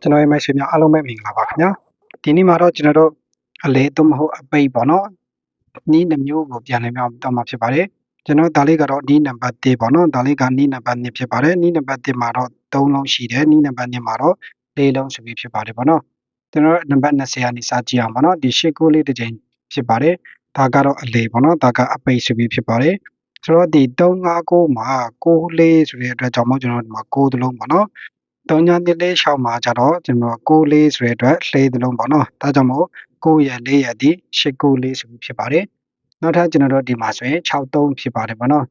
ကျွန်တော်ရဲ့မိတ်ဆွေများအားလုံးပဲမင်္ဂလာပါခင်ဗျာဒီနေ့မှာတော့ကျွန်တော်တို့အလေသို့မဟုတ်အပိတ်ပေါ့နော်နီးနှမျိုးကိုပြန်လည်ပြောင်းတော့မှာဖြစ်ပါတယ်ကျွန်တော်ဒါလေးကတော့နီးနံပါတ်1ပေါ့နော်ဒါလေးကနီးနံပါတ်2ဖြစ်ပါတယ်နီးနံပါတ်1မှာတော့3လုံးရှိတယ်နီးနံပါတ်2မှာတော့4လုံးဆိုပြီးဖြစ်ပါတယ်ပေါ့နော်ကျွန်တော်နံပါတ်20ကနေစကြည့်အောင်ပေါ့နော်ဒီရှစ်ကိုလေးတစ်ချိန်ဖြစ်ပါတယ်ဒါကတော့အလေပေါ့နော်ဒါကအပိတ်ဆိုပြီးဖြစ်ပါတယ်ဆိုတော့ဒီ359မှာ6လေးဆိုတဲ့အတွက်ကြောင့်မို့ကျွန်တော်ဒီမှာ6သလုံးပေါ့နော် 3ညနှစ်လေးရှောက်မှာကြတော့ကျွန်တော်6လေးဆိုတဲ့အတွက်လှေးသလုံးပေါ့နော်ဒါကြောင့်မို့9ရက်4ရက်ဒီ8 9လေးဆိုပြီးဖြစ်ပါတယ်နောက်ထပ်ကျွန်တော်တို့ဒီမှာဆိုရင်6 3ဖြစ်ပါတယ်ပေါ့နော်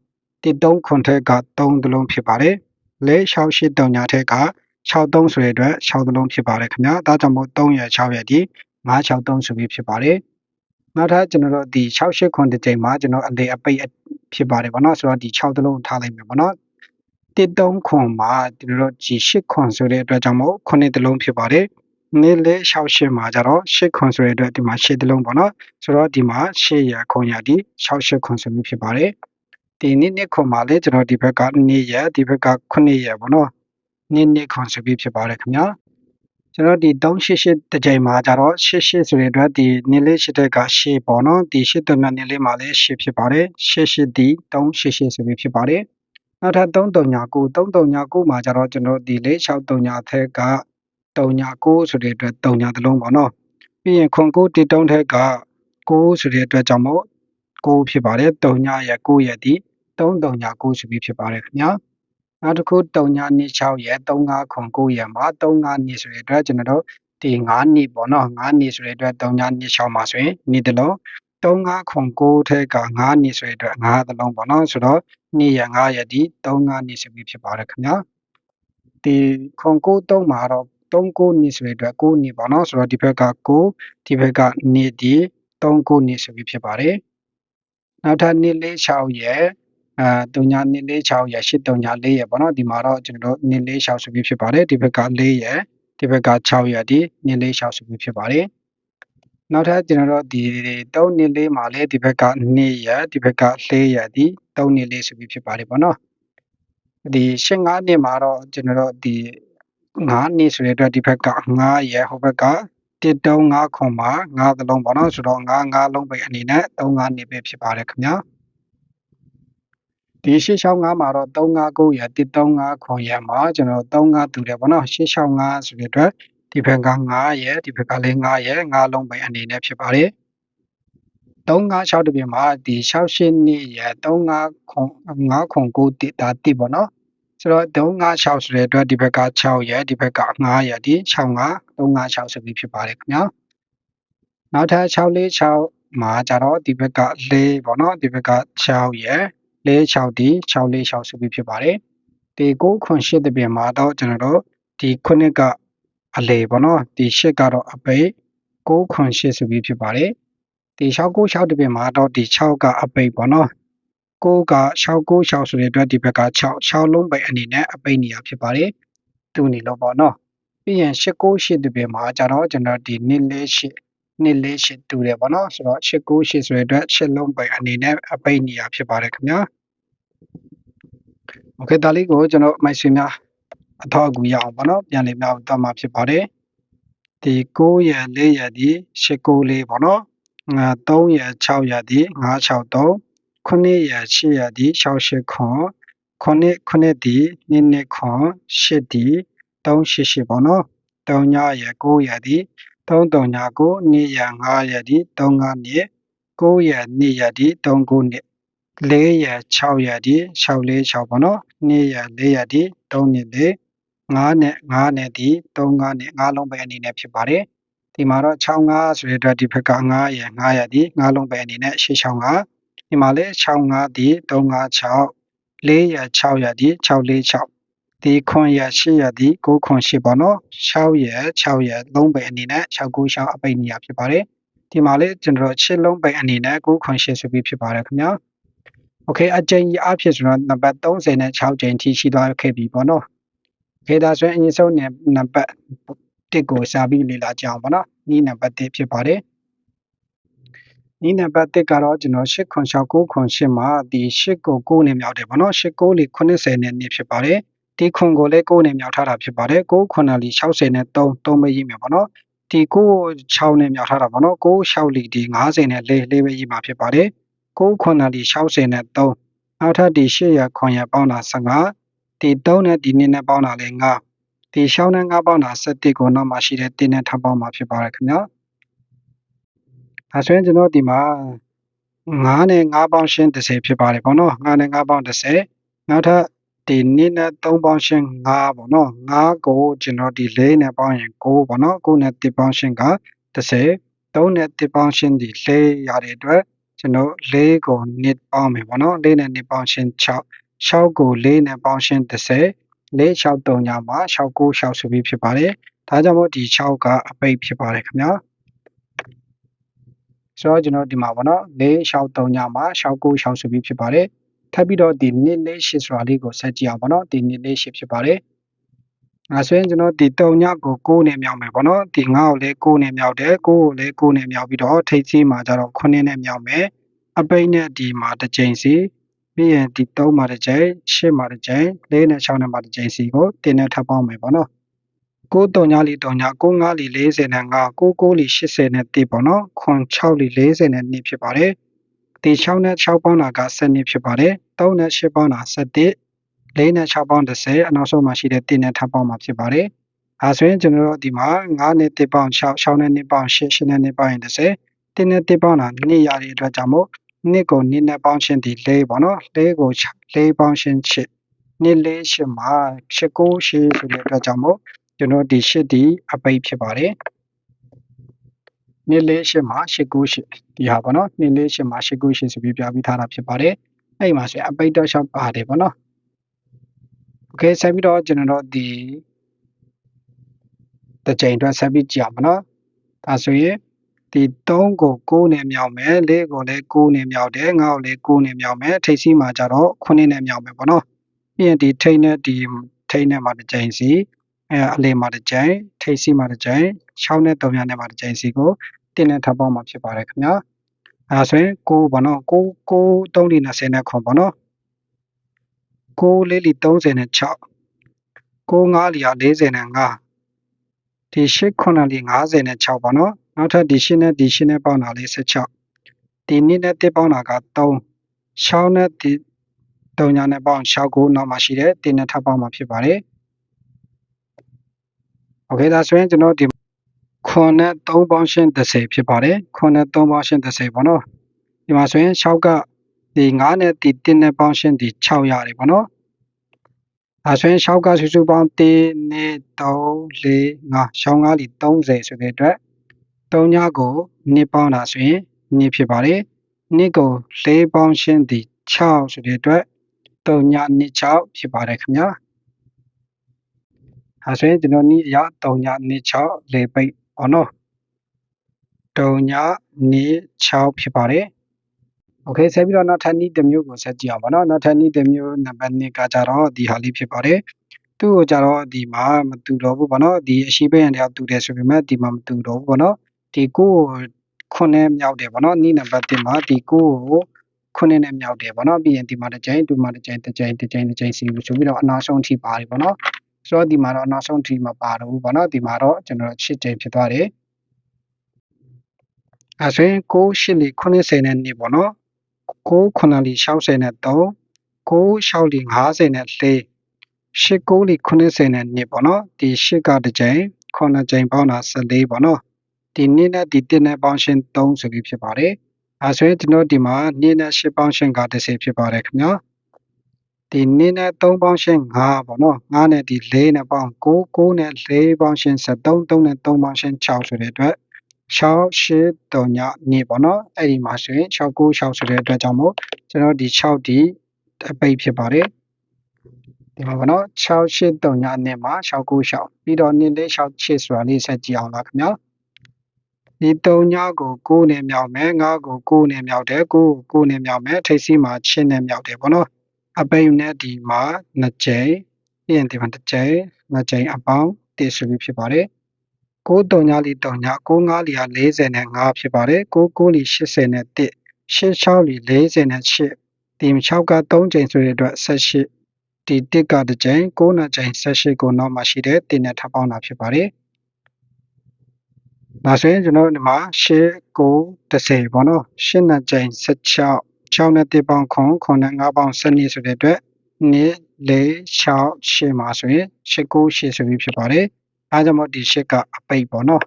တိ3ခွန်ထက်က3သလုံးဖြစ်ပါတယ်လဲ6 8တုံညာထက်က6 3ဆိုတဲ့အတွက်6သလုံးဖြစ်ပါတယ်ခင်ဗျာဒါကြောင့်မို့3ရက်6ရက်ဒီ9 6 3ဆိုပြီးဖြစ်ပါတယ်နောက်ထပ်ကျွန်တော်တို့ဒီ6 8ခွန်တစ်ချိန်မှာကျွန်တော်အလေအပိတ်ဖြစ်ပါတယ်ပေါ့နော်ဆိုတော့ဒီ6သလုံးထားလိုက်မယ်ပေါ့နော် တစ်တုံးခွန်မှာကျွန်တော်တို့ဒီ8ခွန်ဆိုတဲ့အတွက်ကြောင့်မို့9တလုံးဖြစ်ပါတယ်နေ့လေးရှောက်ရှင်းမှာကြတော့8ခွန်ဆိုတဲ့အတွက်ဒီမှာ8တလုံးပေါ့နော်ဆိုတော့ဒီမှာ8ရခွန်ရဒီ68ခွန်ဆိုပြီးဖြစ်ပါတယ်ဒီနေ့နေ့ခွန်မှာလည်းကျွန်တော်ဒီဘက်ကနေ့ရဒီဘက်က9ရပေါ့နော်နေ့နေ့ခွန်ဆိုပြီးဖြစ်ပါတယ်ခင်ဗျာကျွန်တော်ဒီ388တစ်ကြိမ်မှာကြတော့88ဆိုတဲ့အတွက်ဒီနေ့လေး8တက်က8ပေါ့နော်ဒီ8တနနေ့လေးမှာလည်း8ဖြစ်ပါတယ်88ဒီ388ဆိုပြီးဖြစ်ပါတယ် နောက်ထပ်339 339မှာကျတော့ကျွန်တော်ဒီလေ639ထက်က39ဆိုတဲ့အတွက်39တလုံးပေါ့နော်ပြီးရင်ခွန်9တိတုံးထက်က9ဆိုတဲ့အတွက်ကြောင့်မို့9ဖြစ်ပါတယ်39ရဲ့9ရဲ့ဒီ339ဆိုပြီးဖြစ်ပါတယ်ခင်ဗျာနောက်တစ်ခု3926ရဲ့35ခွန်9ရဲ့မှာ35နှစ်ဆိုတဲ့အတွက်ကျွန်တော်တို့ဒီ9နှစ်ပေါ့နော်9နှစ်ဆိုတဲ့အတွက်3926မှာဆိုရင်နှစ်တလုံး 35ခွန်9ထက်က9နှစ်ဆိုတဲ့အတွက်9တလုံးပေါ့နော်ဆိုတော့2ရ5ရဒီ35နှစ်ဆိုပြီးဖြစ်ပါတယ်ခင်ဗျာဒီခွန်9 3မှာတော့39နှစ်ဆိုတဲ့အတွက်9နှစ်ပေါ့နော်ဆိုတော့ဒီဘက်က9ဒီဘက်က2ဒီ39နှစ်ဆိုပြီးဖြစ်ပါတယ်နောက်ထပ်2 4 6ရအဲ3ည2 4 6ရ8 3ည4ရပေါ့နော်ဒီမှာတော့ကျွန်တော်တို့2 4 6ဆိုပြီးဖြစ်ပါတယ်ဒီဘက်က4ရဒီဘက်က6ရဒီ2 4 6ဆိုပြီးဖြစ်ပါတယ် နောက်ထပ်ကျွန်တော်တို့ဒီ3နှစ်လေးမှာလည်းဒီဘက်က2ရက်ဒီဘက်က4ရက်ဒီ3နှစ်လေးဆိုပြီးဖြစ်ပါတယ်ပေါ့နော်ဒီ8 5နှစ်မှာတော့ကျွန်တော်တို့ဒီ9နှစ်ဆိုတဲ့အတွက်ဒီဘက်က9ရက်ဟိုဘက်က1 3 5ခွန်မှာ9သလုံးပေါ့နော်ဆိုတော့9 9လုံးပဲအနေနဲ့3 5နှစ်ပဲဖြစ်ပါတယ်ခင်ဗျာဒီ665မှာတော့359ရ135ခွန်ရမှာကျွန်တော်35တူတယ်ပေါ့နော်665ဆိုတဲ့အတွက် ဒီဘက်က9ရဲ့ဒီဘက်ကလည်း9ရဲ့9လုံးပဲအနေနဲ့ဖြစ်ပါတယ်356တပြင်မှာဒီ68နှစ်ရဲ့35ခွန်9ခွန်9တိဒါတိပေါ့နော်ဆိုတော့356ဆိုတဲ့အတွက်ဒီဘက်က6ရဲ့ဒီဘက်က9ရဲ့ဒီ65 356ဆိုပြီးဖြစ်ပါတယ်ခင်ဗျာနောက်ထပ်646မှာကြတော့ဒီဘက်က4ပေါ့နော်ဒီဘက်က6ရဲ့46ဒီ646ဆိုပြီးဖြစ်ပါတယ်ဒီ9ခွန်8တပြင်မှာတော့ကျွန်တော်တို့ဒီ9က အလေပေါ့နော်ဒီ8ကတော့အပိတ်9ခွန်8ဆိုပြီးဖြစ်ပါတယ်ဒီ696တပြင်မှာတော့ဒီ6ကအပိတ်ပေါ့နော်6က696ဆိုတဲ့အတွက်ဒီဘက်က6 6လုံးပဲအနေနဲ့အပိတ်နေရဖြစ်ပါတယ်သူ့နေလို့ပေါ့နော်ပြီးရင်698တပြင်မှာကျတော့ကျွန်တော်ဒီ148 148တူတယ်ပေါ့နော်ဆိုတော့698ဆိုတဲ့အတွက်6လုံးပဲအနေနဲ့အပိတ်နေရဖြစ်ပါတယ်ခင်ဗျာโอเคဒါလေးကိုကျွန်တော်မိုက်ဆွေများ အထောက်အကူရအောင်ပေါ့နော်ပြန်လည်မြောက်တော့မှာဖြစ်ပါတယ်ဒီ9ရ4ရဒီ8 9လေးပေါ့နော်3ရ6ရဒီ963 9ရ8ရဒီ68ခွန်9 9ဒီ2 2ခွန်8ဒီ388ပေါ့နော်3ညရ9ရဒီ3 3ည9 2ရ5ရဒီ3 5နှစ်9ရ2ရဒီ3 9နှစ်4ရ6ရဒီ6 4 6ပေါ့နော်2ရ4ရဒီ3နှစ်4 9နဲ့9နဲ့ဒီ3 9နဲ့9လုံးပဲအနေနဲ့ဖြစ်ပါတယ်။ဒီမှာတော့6 9ဆိုတဲ့အတွက်ဒီဘက်က9ရယ်9ရယ်ဒီ9လုံးပဲအနေနဲ့ရှေ့6 9ဒီမှာလည်း6 9ဒီ3 9 6 4ရယ်6ရယ်ဒီ6 4 6ဒီခွန်ရယ်8ရယ်ဒီ9ခွန်8ပေါ့နော်6ရယ်6ရယ်3ပဲအနေနဲ့6 9 6အပိတ်နေရဖြစ်ပါတယ်။ဒီမှာလည်းကျွန်တော်6လုံးပဲအနေနဲ့9ခွန်8ဆိုပြီးဖြစ်ပါတယ်ခင်ဗျာ။ Okay အကြိမ်ကြီးအဖြစ်ဆိုတော့နံပါတ်36ကြိမ်ထိရှိသွားခဲ့ပြီပေါ့နော် ခေဒါဆိုရင်အရင်ဆုံးနံပါတ်1ကိုစာပြီးလေ့လာကြအောင်ပေါ့နော်ဤနံပါတ်1ဖြစ်ပါတယ်ဤနံပါတ်1ကတော့ကျွန်တော်8ခွန်6 9ခွန်8မှာဒီ8ကို9နဲ့မြောက်တယ်ပေါ့နော်8 9လေး80နဲ့နေဖြစ်ပါတယ်ဒီခွန်ကိုလည်း9နဲ့မြောက်ထားတာဖြစ်ပါတယ်9ခွန်နာလီ60နဲ့3 3ပဲရေးမယ်ပေါ့နော်ဒီ9 6နဲ့မြောက်ထားတာပေါ့နော်9 6လီဒီ90နဲ့4 4ပဲရေးမှာဖြစ်ပါတယ်9ခွန်နာလီ60နဲ့3နောက်ထပ်ဒီ8ရခွန်ရပေါင်းတာ15 ဒီ3နဲ့ဒီ2နဲ့ပေါင်းတာလည်း9ဒီရှောင်းနဲ့9ပေါင်းတာ17ကိုနောက်မှာရှိတဲ့တင်းနဲ့ထပ်ပေါင်းမှာဖြစ်ပါတယ်ခင်ဗျာဒါဆိုရင်ကျွန်တော်ဒီမှာ9နဲ့9ပေါင်းရှင်း30ဖြစ်ပါတယ်ပေါ့နော်9နဲ့9ပေါင်း30နောက်ထပ်ဒီ2နဲ့3ပေါင်းရှင်း5ပေါ့နော်5ကိုကျွန်တော်ဒီ4နဲ့ပေါင်းရင်9ပေါ့နော်9နဲ့1ပေါင်းရှင်းက30 3နဲ့1ပေါင်းရှင်းဒီ4ရတဲ့အတွက်ကျွန်တော်4ကို2ပေါင်းမယ်ပေါ့နော်4နဲ့2ပေါင်းရှင်း6 6ကို4နဲ့ပေါင်းရှင်း30 4 6 3ညမှာ6 9 6ဆိုပြီးဖြစ်ပါတယ်ဒါကြောင့်မို့ဒီ6ကအပိတ်ဖြစ်ပါတယ်ခင်ဗျာဆိုတော့ကျွန်တော်ဒီမှာပေါ့နော်4 6 3ညမှာ6 9 6ဆိုပြီးဖြစ်ပါတယ်ထပ်ပြီးတော့ဒီ2 4 8ဆိုတာလေးကိုဆက်ကြည့်အောင်ပေါ့နော်ဒီ2 4 8ဖြစ်ပါတယ်အဲဆိုရင်ကျွန်တော်ဒီ3ညကို6နဲ့မြောက်မယ်ပေါ့နော်ဒီ9ကိုလည်း6နဲ့မြောက်တယ်9ကိုလည်း6နဲ့မြောက်ပြီးတော့ထိပ်စီးမှာကျတော့9နဲ့မြောက်မယ်အပိတ်နဲ့ဒီမှာတစ်ချိန်စီ ပြီးရင်ဒီ3မှာတစ်ချိန်8မှာတစ်ချိန်4နဲ့6နဲ့မှာတစ်ချိန်စီကိုတင်နဲ့ထပ်ပေါင်းမယ်ပေါ့နော်9 3ညလီ3ည9 9လီ40နဲ့9 9 9လီ80နဲ့1ပေါ့နော်ခွန်6လီ40နဲ့2ဖြစ်ပါတယ်ဒီ6နဲ့6ပေါင်းတာက7ဖြစ်ပါတယ်3နဲ့8ပေါင်းတာ7 4နဲ့6ပေါင်း30အနောက်ဆုံးမှာရှိတဲ့1နဲ့ထပ်ပေါင်းမှာဖြစ်ပါတယ်အဲဆိုရင်ကျွန်တော်တို့ဒီမှာ9နဲ့1ပေါင်း6 6နဲ့2ပေါင်း8 8နဲ့2ပေါင်းရင်30 1နဲ့1ပေါင်းတာ2ရတဲ့အတွက်ကြောင့်မို့ 2ကို2နဲ့ပေါင်းရှင်းဒီ4ပေါ့နော်4ကို4ပေါင်းရှင်း8နှစ်လေးရှစ်မှာရှစ်ကိုရှစ်ဆိုတဲ့အတွက်ကြောင့်မို့ကျွန်တော်ဒီရှစ်ဒီအပိတ်ဖြစ်ပါတယ်နှစ်လေးရှစ်မှာရှစ်ကိုရှစ်ဒီဟာပေါ့နော်နှစ်လေးရှစ်မှာရှစ်ကိုရှစ်ဆိုပြီးပြပြီးထားတာဖြစ်ပါတယ်အဲ့မှာဆိုရင်အပိတ်တော့ရှောက်ပါတယ်ပေါ့နော်โอเคဆက်ပြီးတော့ကျွန်တော်တို့ဒီတစ်ချိန်အတွက်ဆက်ပြီးကြည့်အောင်ပေါ့နော်ဒါဆိုရင် ဒီ3ကို6နဲ့မြောက်မယ်4ကိုလည်း6နဲ့မြောက်တယ်5ကိုလည်း6နဲ့မြောက်မယ်ထိပ်စီးမှာကြတော့9နဲ့မြောက်မယ်ပေါ့နော်ပြီးရင်ဒီထိပ်နဲ့ဒီထိပ်နဲ့မှာတစ်ချိန်စီအဲအလေမှာတစ်ချိန်ထိပ်စီးမှာတစ်ချိန်6နဲ့3ညနဲ့မှာတစ်ချိန်စီကိုတင်းနဲ့ထပ်ပေါင်းမှာဖြစ်ပါတယ်ခင်ဗျာအဲဆိုရင်6ပေါ့နော်6 6 3လီ20နဲ့ခွန်ပေါ့နော်6လေးလီ30နဲ့6 6 5လီ40နဲ့5ဒီ8 9လီ50နဲ့6ပေါ့နော် နောက်ထပ်ဒီ8နဲ့ဒီ8နဲ့ပေါင်းတာလေး16ဒီ2နဲ့1ပေါင်းတာက3 6နဲ့ဒီ3ညာနဲ့ပေါင်း6ကိုနောက်မှာရှိတဲ့1နဲ့ထပ်ပေါင်းမှာဖြစ်ပါတယ်โอเคဒါဆိုရင်ကျွန်တော်ဒီခွန်နဲ့3ပေါင်းရှင်း30ဖြစ်ပါတယ်ခွန်နဲ့3ပေါင်းရှင်း30ပေါ့နော်ဒီမှာဆိုရင်6ကဒီ9နဲ့ဒီ1နဲ့ပေါင်းရှင်းဒီ6ရတယ်ပေါ့နော်ဒါဆိုရင်6ကစုစုပေါင်း1 2 3 4 5ရှောင်းကားလီ30ဆိုတဲ့အတွက် ၃ညကို2ပေါင်းတာဆိုရင်2ဖြစ်ပါတယ်။2ကို4ပေါင်းရှင်းသည်6ဆိုတဲ့အတွက်3ည2 6ဖြစ်ပါတယ်ခင်ဗျာ။ဒါဆိုရင်ကျွန်တော်နည်းအရ3ည2 6လေပိတ်အောင်နော်။3ည2 6ဖြစ်ပါတယ်။ Okay ဆက်ပြီးတော့နောက်ထပ်နည်းတစ်မျိုးကိုဆက်ကြည့်အောင်ပါနော်။နောက်ထပ်နည်းတစ်မျိုးနံပါတ်2ကကြတော့ဒီဟာလေးဖြစ်ပါတယ်။သူ့ကိုကြတော့ဒီမှာမတူတော့ဘူးပေါ့နော်ဒီအရှိပင်းရန်တယောက်တူတယ်ဆိုပေမဲ့ဒီမှာမတူတော့ဘူးပေါ့နော် ဒီကိုခုနှစ်မြောက်တယ်ပေါ့နော်နည်းနံပါတ်1မှာဒီကိုကိုခုနှစ်နဲ့မြောက်တယ်ပေါ့နော်ပြီးရင်ဒီမှာတစ်ကြိမ်ဒီမှာတစ်ကြိမ်တစ်ကြိမ်တစ်ကြိမ်တစ်ကြိမ်စီလို့ဆိုပြီးတော့အနာဆုံးထိပါတယ်ပေါ့နော်ဆိုတော့ဒီမှာတော့အနာဆုံးထိမပါတော့ဘူးပေါ့နော်ဒီမှာတော့ကျွန်တော်8ကြိမ်ဖြစ်သွားတယ်အဲဆိုရင်6 8လီ90နဲ့2ပေါ့နော်9 9လီ60နဲ့3 9 6လီ50နဲ့4 8 9လီ90နဲ့2ပေါ့နော်ဒီ8ကတစ်ကြိမ်9ကြိမ်ပေါင်းတာ14ပေါ့နော် ဒီ2နဲ့ဒီ1နဲ့ပေါင်းရှင်း3ဆိုပြီးဖြစ်ပါတယ်အဲဆိုရင်ကျွန်တော်ဒီမှာ2နဲ့8ပေါင်းရှင်းက30ဖြစ်ပါတယ်ခင်ဗျာဒီ2နဲ့3ပေါင်းရှင်း5ပေါ့နော်5နဲ့ဒီ4နဲ့ပေါင်း9 9နဲ့4ပေါင်းရှင်း73 3နဲ့3ပေါင်းရှင်း6ဆိုတဲ့အတွက်6 8 3ညနေပေါ့နော်အဲ့ဒီမှာဆိုရင်6 9 6ဆိုတဲ့အတွက်ကြောင့်မို့ကျွန်တော်ဒီ6ဒီအပိတ်ဖြစ်ပါတယ်ဒီမှာပေါ့နော်6 8 3ညနေမှာ6 9 6ပြီးတော့နေ့လေး6 8ဆိုတာလေးဆက်ကြည့်အောင်လားခင်ဗျာ ဒီ3ညကို9နဲ့မြောက်မယ်9ကို9နဲ့မြောက်တယ်9ကို9နဲ့မြောက်မယ်ထိပ်စီးမှာ8နဲ့မြောက်တယ်ပေါ့နော်အပိတ်နဲ့ဒီမှာ2ကြိမ်ပြီးရင်ဒီမှာ1ကြိမ်2ကြိမ်အပေါင်းတည်ဆိုပြီးဖြစ်ပါတယ်9တုံညာလီတုံညာ95လီဟာ40နဲ့5ဖြစ်ပါတယ်99လီ80နဲ့1 86လီ40နဲ့8ဒီ6က3ချိန်ဆိုတဲ့အတွက်18ဒီတစ်ကတစ်ကြိမ်9နှစ်ကြိမ်18ကိုနောက်မှာရှိတဲ့တင်နဲ့ထပ်ပေါင်းတာဖြစ်ပါတယ် ဒါဆိုရင်ကျွန်တော်ဒီမှာ8 9 10ပေါ့နော်8နှစ်ကြိမ်16 6နဲ့တစ်ပေါင်းခွန်ခွန်နဲ့9ပေါင်း12ဆိုတဲ့အတွက်2 4 6 8မှာဆိုရင်8 9 8ဆိုပြီးဖြစ်ပါတယ်အဲဒါကြောင့်မို့ဒီ8ကအပိတ်ပေါ့နော်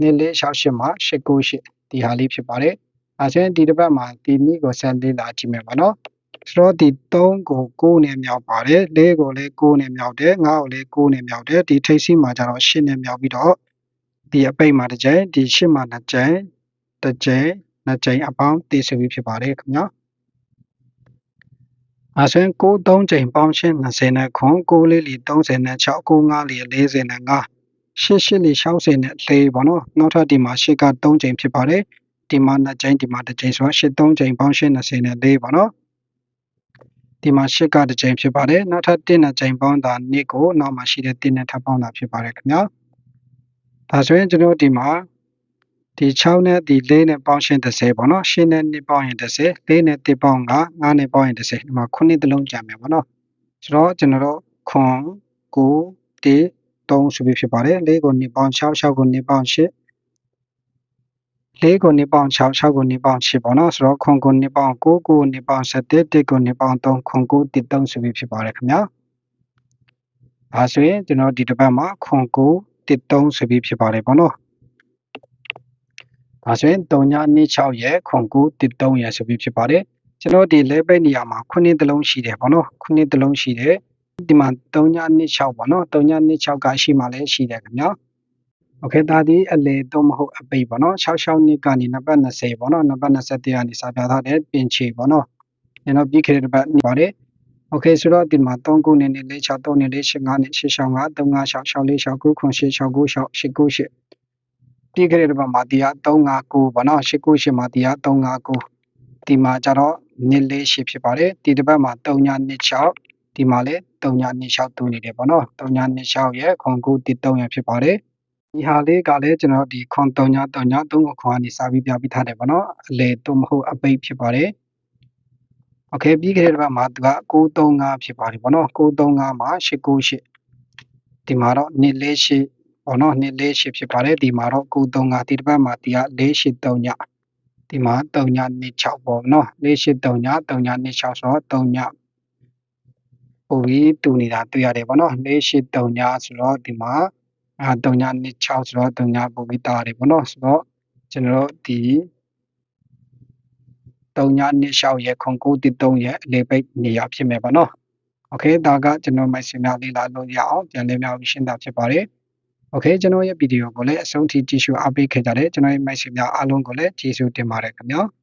2 4 6 8မှာ8 9 8ဒီဟာလေးဖြစ်ပါတယ်အဲဆိုရင်ဒီတစ်ပတ်မှာဒီနည်းကိုဆက်လေ့လာကြည့်မယ်ပေါ့နော်ဆိုတော့ဒီ3ကို9နဲ့မြောက်ပါတယ်4ကိုလည်း9နဲ့မြောက်တယ်5ကိုလည်း9နဲ့မြောက်တယ်ဒီထိပ်စီးမှာကျတော့8နဲ့မြောက်ပြီးတော့ ဒီအပိတ်မှာတစ်ကြိမ်ဒီ8မှာ2ကြိမ်တစ်ကြိမ်နှစ်ကြိမ်အပေါင်းတည်ဆိုပြီးဖြစ်ပါတယ်ခင်ဗျာအဲဆိုရင်9 3ကြိမ်ပေါင်းရှင်း20နဲ့ခွန်9လေးလီ30နဲ့6 9 5လီ40နဲ့5 8 8လီ60နဲ့4ပေါ့နော်နောက်ထပ်ဒီမှာ8က3ကြိမ်ဖြစ်ပါတယ်ဒီမှာ2ကြိမ်ဒီမှာ1ကြိမ်ဆိုတော့8 3ကြိမ်ပေါင်းရှင်း20နဲ့4ပေါ့နော်ဒီမှာ8ကတစ်ကြိမ်ဖြစ်ပါတယ်နောက်ထပ်1နဲ့ကြိမ်ပေါင်းတာ2ကိုနောက်မှာရှိတဲ့1နဲ့ထပ်ပေါင်းတာဖြစ်ပါတယ်ခင်ဗျာ ဒါဆိုရင်ကျွန်တော်ဒီမှာဒီ6နဲ့ဒီ4နဲ့ပေါင်းရှင်း30ပေါ့နော်8နဲ့2ပေါင်းရင်30 4နဲ့1ပေါင်း9 9နဲ့ပေါင်းရင်30ဒီမှာ9တလုံးကြံမယ်ပေါ့နော်ဆိုတော့ကျွန်တော်တို့ခွန်9 1 3ဆိုပြီးဖြစ်ပါတယ်4ကို2ပေါင်း6 6ကို2ပေါင်း8 4ကို2ပေါင်း6 6ကို2ပေါင်း8ပေါ့နော်ဆိုတော့ခွန်ကို2ပေါင်း9 9ကို2ပေါင်း7 1ကို2ပေါင်း3ခွန်9 1 3ဆိုပြီးဖြစ်ပါတယ်ခင်ဗျာဒါဆိုရင်ကျွန်တော်ဒီတစ်ပတ်မှာခွန်9 1 3ဆိုပြီးဖြစ်ပါတယ်ပေါ့နော်ဒါဆိုရင်3926ရဲ့ခွန်9 13ရဲ့ဆိုပြီးဖြစ်ပါတယ်ကျွန်တော်ဒီလဲပိတ်နေရာမှာခုနှစ်တလုံးရှိတယ်ပေါ့နော်ခုနှစ်တလုံးရှိတယ်ဒီမှာ3926ပေါ့နော်3926ကရှိမှလည်းရှိတယ်ခင်ဗျာโอเคဒါဒီအလေတော့မဟုတ်အပိတ်ပေါ့နော်66နှစ်ကနေနံပါတ်20ပေါ့နော်နံပါတ်21ကနေစာပြထားတဲ့ပင်ချေပေါ့နော်ကျွန်တော်ပြီးခဲ့တဲ့ပတ်ပါတယ် โอเคဆိုတော့ဒီမှာ3ခုနဲ့4 6 3နဲ့4 8 5နဲ့8 6 5 3 5 6 6 4 6 9 9 8 6 9 6 8 9 8ပြီးခဲ့တဲ့ပတ်မှာဒီက359ပေါ့နော်8 9 8မှာဒီက359ဒီမှာကျတော့2 4 8ဖြစ်ပါတယ်ဒီတစ်ပတ်မှာ326ဒီမှာလည်း326တူနေတယ်ပေါ့နော်326ရဲ့ခွန်9 3ရဖြစ်ပါတယ်ဒီဟာလေးကလည်းကျွန်တော်ဒီခွန်3ည3ည3ကိုခွန်ကနေစာပြီးပြပြီးထားတယ်ပေါ့နော်အလေတော့မဟုတ်အပိတ်ဖြစ်ပါတယ် โอเคပြီးခဲ့တဲ့ဘက်မှာသူက635ဖြစ်ပါတယ်ပေါ့နော်635မှာ898ဒီမှာတော့248ပေါ့နော်248ဖြစ်ပါတယ်ဒီမှာတော့635ဒီတစ်ပတ်မှာဒီက483ညဒီမှာ3ည26ပေါ့နော်483ည3ည26ဆိုတော့3ညပို့ပြီးတူနေတာတွေ့ရတယ်ပေါ့နော်483ညဆိုတော့ဒီမှာအာ3ည26ဆိုတော့3ညပို့ပြီးတာတယ်ပေါ့နော်ဆိုတော့ကျွန်တော်တို့ဒီ 3ည26ရက်ခွန်9တိ3ရက်လေပိတ်နေရာဖြစ်မယ်ပေါ့နော်။ Okay ဒါကကျွန်တော်မိုက်ဆင်များလေးလာလို့ရအောင်ပြန်လည်များရှင်းတာဖြစ်ပါတယ်။ Okay ကျွန်တော်ရဲ့ဗီဒီယိုကိုလည်းအဆုံးထိကြည့်ရှုအားပေးခဲ့ကြတဲ့ကျွန်တော်ရဲ့မိုက်ဆင်များအားလုံးကိုလည်းကျေးဇူးတင်ပါတယ်ခင်ဗျာ။